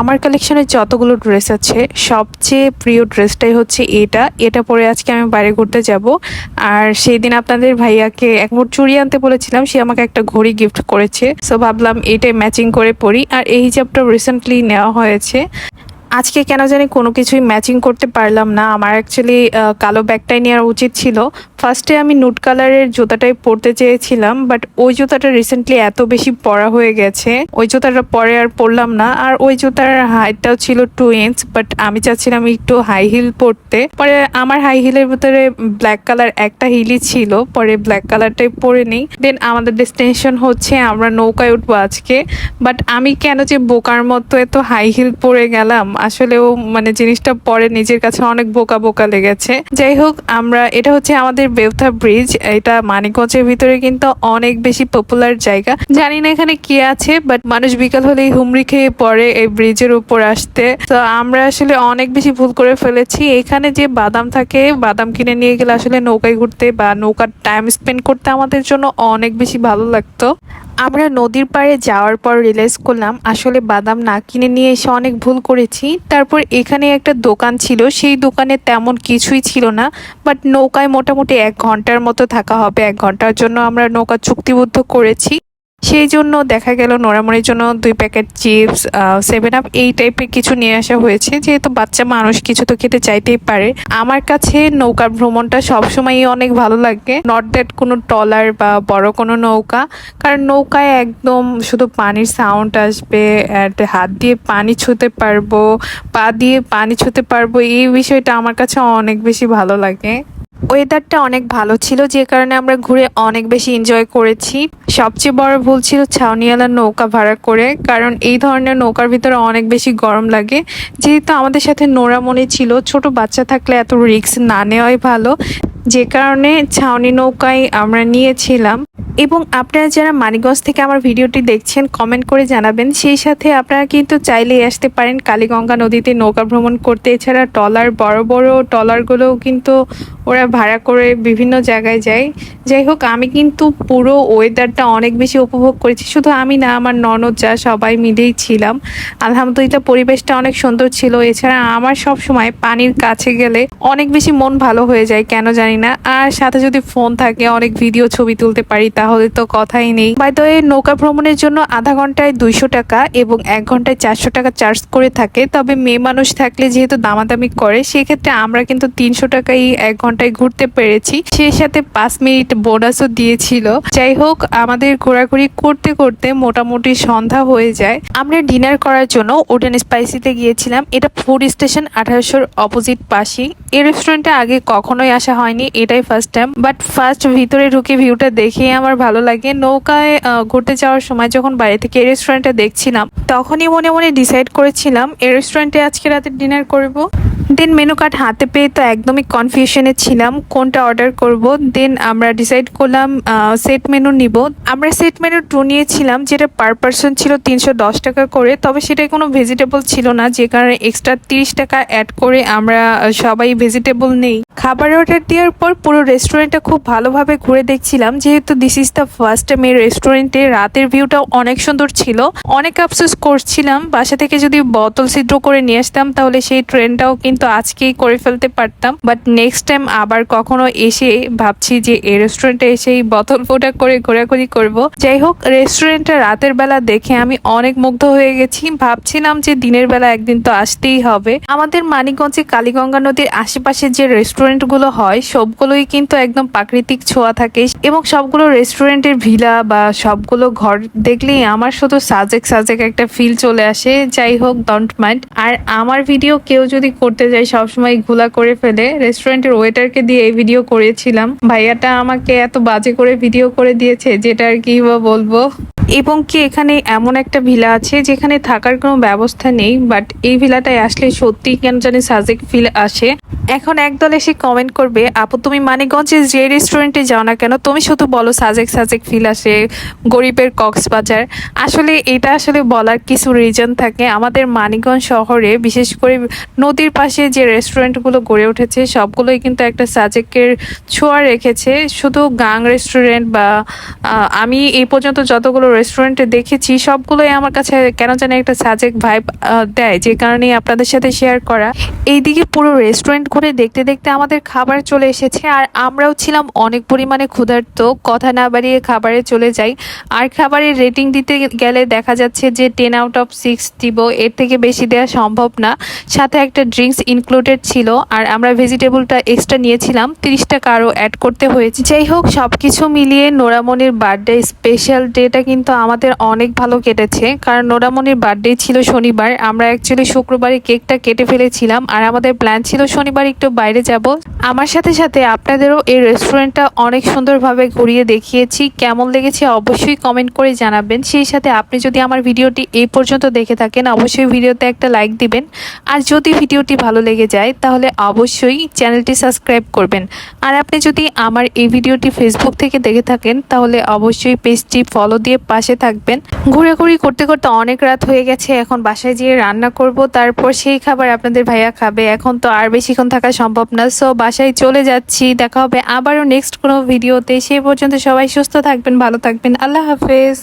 আমার কালেকশনে যতগুলো ড্রেস আছে, সবচেয়ে প্রিয় ড্রেসটাই হচ্ছে এটা। এটা পরে আজকে আমি বাইরে ঘুরতে যাব। আর সেই দিন আপনাদের ভাইয়াকে এক মোট চুড়ি আনতে বলেছিলাম, সে আমাকে একটা ঘড়ি গিফট করেছে। সো ভাবলাম এটাই ম্যাচিং করে পরি। আর এই হিজাবটা রিসেন্টলি নেওয়া হয়েছে। আজকে কেন জানি কোনো কিছুই ম্যাচিং করতে পারলাম না। আমার অ্যাকচুয়ালি কালো ব্যাগটাই নেওয়া উচিত ছিল। ফার্স্টে আমি নুট কালারের জুতাটাই পরতে চেয়েছিলাম বাট ওই জুতাটা রিসেন্টলি এত বেশি পরা হয়ে গেছে। ওই জুতাটা পরে আর পরলাম না, আর ওই জুতার হাইটটাও ছিল টু ইঞ্চ বাট আমি চাচ্ছিলাম একটু হাই হিল পরতে। পরে আমার হাই হিলের ভিতরে ব্ল্যাক কালার একটা হিলই ছিল, পরে ব্ল্যাক কালারটাই পরে নিই। দেন আমাদের ডেস্টিনেশন হচ্ছে আমরা নৌকায় উঠবো আজকে। বাট আমি কেন যে বোকার মতো এত হাই হিল পরে গেলাম আসলেও মানে জিনিসটা পরে নিজের কাছে অনেক বোকা বোকা লেগেছে। যাই হোক, আমরা, এটা হচ্ছে আমাদের বেউথা ব্রিজ, এটা মানিকগঞ্জের ভিতরে কিন্তু অনেক বেশি পপুলার জায়গা। জানি না এখানে কি আছে বাট মানুষ বিকাল হলেই হুমড়ি খেয়ে পরে এই ব্রিজের উপর আসতে। তো আমরা আসলে অনেক বেশি ভুল করে ফেলেছি। এখানে যে বাদাম থাকে, বাদাম কিনে নিয়ে গেলে আসলে নৌকায় ঘুরতে বা নৌকার টাইম স্পেন্ড করতে আমাদের জন্য অনেক বেশি ভালো লাগতো। আমরা নদীর পাড়ে যাওয়ার পর রিয়েলাইজ করলাম, আসলে বাদাম না কিনে নিয়ে এসে অনেক ভুল করেছি। তারপর এখানে একটা দোকান ছিল, সেই দোকানে তেমন কিছুই ছিল না বাট নৌকায় মোটামুটি এক ঘণ্টার মতো থাকা হবে, এক ঘণ্টার জন্য আমরা নৌকা চুক্তিবদ্ধ করেছি। সেই জন্য দেখা গেল নোরামনির জন্য দুই প্যাকেট চিপস সেভেন আপ এই টাইপের কিছু নিয়ে আসা হয়েছে। যেহেতু বাচ্চা মানুষ, কিছু তো খেতে চাইতেই পারে। আমার কাছে নৌকার ভ্রমণটা সবসময়ই অনেক ভালো লাগে। নট দ্যাট কোনো টলার বা বড় কোনো নৌকা, কারণ নৌকায় একদম শুধু পানির সাউন্ড আসবে হাত দিয়ে পানি ছুঁতে পারব, পা দিয়ে পানি ছুঁতে পারব, এই বিষয়টা আমার কাছে অনেক বেশি ভালো লাগে। ওয়েদারটা অনেক ভালো ছিল, যে কারণে আমরা ঘুরে অনেক বেশি এনজয় করেছি। সবচেয়ে বড় ভুল ছিল ছাউনিওয়ালা নৌকা ভাড়া করে, কারণ এই ধরনের নৌকার ভিতরে অনেক বেশি গরম লাগে। যেহেতু আমাদের সাথে নোরামণি ছিল, ছোট বাচ্চা থাকলে এত রিস্ক না নেওয়াই ভালো। যে কারণে ছাউনি নৌকায় আমরা নিয়েছিলাম। এবং আপনারা যারা মানিগঞ্জ থেকে আমার ভিডিওটি দেখছেন কমেন্ট করে জানাবেন। সেই সাথে আপনারা কিন্তু চাইলেই আসতে পারেন কালীগঙ্গা নদীতে নৌকা ভ্রমণ করতে। এছাড়া টলার, বড় বড় টলারগুলোও কিন্তু ওরা ভাড়া করে বিভিন্ন জায়গায় যায়। যাই হোক, আমি কিন্তু পুরো ওয়েদারটা অনেক বেশি উপভোগ করেছি। শুধু আমি না, আমার ননদ যা, সবাই মিলেই ছিলাম। আলহামদুলিল্লাহ, পরিবেশটা অনেক সুন্দর ছিল। এছাড়া আমার সব সময় পানির কাছে গেলে অনেক বেশি মন ভালো হয়ে যায়, কেন জানি না। আর সাথে যদি ফোন থাকে, অনেক ভিডিও ছবি তুলতে পারি, তাহলে তো কথাই নেই। বাইদে নৌকা ভ্রমণের জন্য আধা ঘন্টায় দুইশো টাকা এবং এক ঘন্টায় চারশো টাকা চার্জ করে থাকে। তবে মেয়ে মানুষ থাকলে যেহেতু দামাদামি করে, সেক্ষেত্রে আমরা কিন্তু তিনশো টাকাই এক ঘন্টায় ঘুরতে পেরেছি। সেই সাথে পাঁচ মিনিট বোনাসও দিয়েছিল। যাই হোক, আমাদের ঘোরাঘুরি করতে করতে মোটামুটি সন্ধ্যা হয়ে যায়। আমরা ডিনার করার জন্য ওডেন স্পাইসিতে গিয়েছিলাম। এটা ফুড স্টেশন আঠারোশোর অপোজিট পাশেই। এই রেস্টুরেন্টে আগে কখনোই আসা হয়নি, এটাই ফার্স্ট টাইম বাট ফার্স্ট ভিতরে ঢুকে ভিউটা দেখে আমার ভালো লাগে। নৌকায় ঘুরতে যাওয়ার সময় যখন বাইরে থেকে এই রেস্টুরেন্টটা দেখছিলাম, তখনই মনে মনে ডিসাইড করেছিলাম এই রেস্টুরেন্টে আজকে রাতে ডিনার করব। দেন মেনু কার্ড হাতে পেয়ে তো একদমই কনফিউশনে ছিলাম, কোনটা অর্ডার করব। দেন আমরা ডিসাইড করলাম সেট মেনু নিব। আমরা সেট মেনু টু নিয়েছিলাম, যেটা পার পার্সন ছিল তিনশো দশ টাকা করে, তবে সেটাই কোনো ভেজিটেবল ছিল না, যে কারণে এক্সট্রা তিরিশ টাকা অ্যাড করে আমরা সবাই ভেজিটেবল নেই। খাবার অর্ডার দেওয়ার পর পুরো রেস্টুরেন্টটা খুব ভালোভাবে ঘুরে দেখছিলাম, যেহেতু this is the first time এই রেস্টুরেন্টে রাতের ভিউটাও অনেক সুন্দর ছিল। অনেক আফসোস করছিলাম, বাসা থেকে যদি বোতল ছিদ্র করে নিয়ে আসতাম, তাহলে সেই ট্রেনটাও কিন্তু আজকেই করে ফেলতে পারতাম। বাট নেক্সট টাইম আবার কখনো এসে ভাবছি যে এই রেস্টুরেন্টে এসেই বোতল ফোটা করে ঘোরাঘুরি করব। যাই হোক রেস্টুরেন্টটা রাতের বেলা দেখে আমি অনেক মুগ্ধ হয়ে গেছি। ভাবছিলাম যে দিনের বেলা একদিন তো আসতেই হবে। আমাদের মানিকগঞ্জে কালীগঙ্গা নদীর আশেপাশে যে রেস্টুরেন্টগুলো হয়, সবগুলোই কিন্তু একদম প্রাকৃতিক ছোঁয়া থাকে। এবং সবগুলো রেস্টুরেন্টের ভিলা বা সবগুলো ঘর দেখলেই আমার শুধু সাজেক সাজেক একটা ফিল চলে আসে। যাই হোক ডোন্ট মাইন্ড আর আমার ভিডিও কেউ যদি করতে যায় সবসময় ঘোলা করে ফেলে। রেস্টুরেন্টের ওয়েটারকে দিয়ে এই ভিডিও করেছিলাম। ভাইয়াটা আমাকে এত বাজে করে ভিডিও করে দিয়েছে যেটা আর কি বা বলব। এবং কি এখানে এমন একটা ভিলা আছে যেখানে থাকার কোনো ব্যবস্থা নেই বাট এই ভিলাটায় আসলে সত্যিই কেন জানি সাজেক ফিল আসে। এখন একদল এসে কমেন্ট করবে, আপু, তুমি মানিকগঞ্জে যে রেস্টুরেন্টে যাও না কেন? তুমি শুধু বলো সাজেক সাজেক ফিল আসে, গরিবের কক্সবাজার। আসলে এটা আসলে বলার কিছু রিজন থাকে। আমাদের মানিকগঞ্জ শহরে, বিশেষ করে নদীর পাশে যে রেস্টুরেন্টগুলো গড়ে উঠেছে, সবগুলোই কিন্তু একটা সাজেকের ছোঁয়া রেখেছে। শুধু গাং রেস্টুরেন্ট বা আমি এই পর্যন্ত যতগুলো রেস্টুরেন্টে দেখেছি, সবগুলোই আমার কাছে কেন জানি একটা সাজেক ভাইব দেয়, যে কারণে আপনাদের সাথে শেয়ার করা। এইদিকে পুরো রেস্টুরেন্ট ঘুরে দেখতে দেখতে আমাদের খাবার চলে এসেছে আর আমরাও ছিলাম অনেক পরিমাণে ক্ষুধার্ত। কথা না বাড়িয়ে খাবারে চলে যাই। আর খাবারের রেটিং দিতে গেলে দেখা যাচ্ছে যে টেন আউট অফ সিক্স দিব। এর থেকে বেশি দেওয়া সম্ভব না। সাথে একটা ড্রিঙ্কস ইনক্লুডেড ছিল। আর আমরা ভেজিটেবলটা এক্সট্রা নিয়েছিলাম। তিরিশ টাকা আরও অ্যাড করতে হয়েছে। যাই হোক সব কিছু মিলিয়ে নোরামনির বার্থডে স্পেশাল ডেটা কিন্তু আমাদের অনেক ভালো কেটেছে। কারণ নোরামনির বার্থডে ছিল শনিবার। আমরা অ্যাকচুয়ালি শুক্রবারে কেকটা কেটে ফেলেছিলাম। আর আমাদের প্ল্যান ছিল শনিবার একটু বাইরে যাব। আমার সাথে সাথে আপনাদেরও এই রেস্টুরেন্টটা অনেক সুন্দরভাবে ঘুরিয়ে দেখিয়েছি। কেমন লেগেছে অবশ্যই কমেন্ট করে জানাবেন। সেই সাথে আপনি যদি আমার ভিডিওটি এই পর্যন্ত দেখে থাকেন, অবশ্যই ভিডিওতে একটা লাইক দিবেন। আর যদি ভিডিওটি ভালো লেগে যায়, তাহলে অবশ্যই চ্যানেলটি সাবস্ক্রাইব করবেন। আর আপনি যদি আমার এই ভিডিওটি ফেসবুক থেকে দেখে থাকেন, তাহলে অবশ্যই পেজটি ফলো দিয়ে পাশে থাকবেন। ঘোরাঘুরি করতে করতে অনেক রাত হয়ে গেছে, এখন বাসায় যেয়ে রান্না করব। তারপর সেই খাবার আপনাদের ভাইয়া খাবে। এখন তো আর বেশিক্ষণ থাকা সম্ভব না। সো বাসায় চলে যাচ্ছি। দেখা হবে আবারও নেক্সট কোনো ভিডিওতে সে পর্যন্ত সবাই সুস্থ থাকবেন, ভালো থাকবেন। আল্লাহ হাফেজ।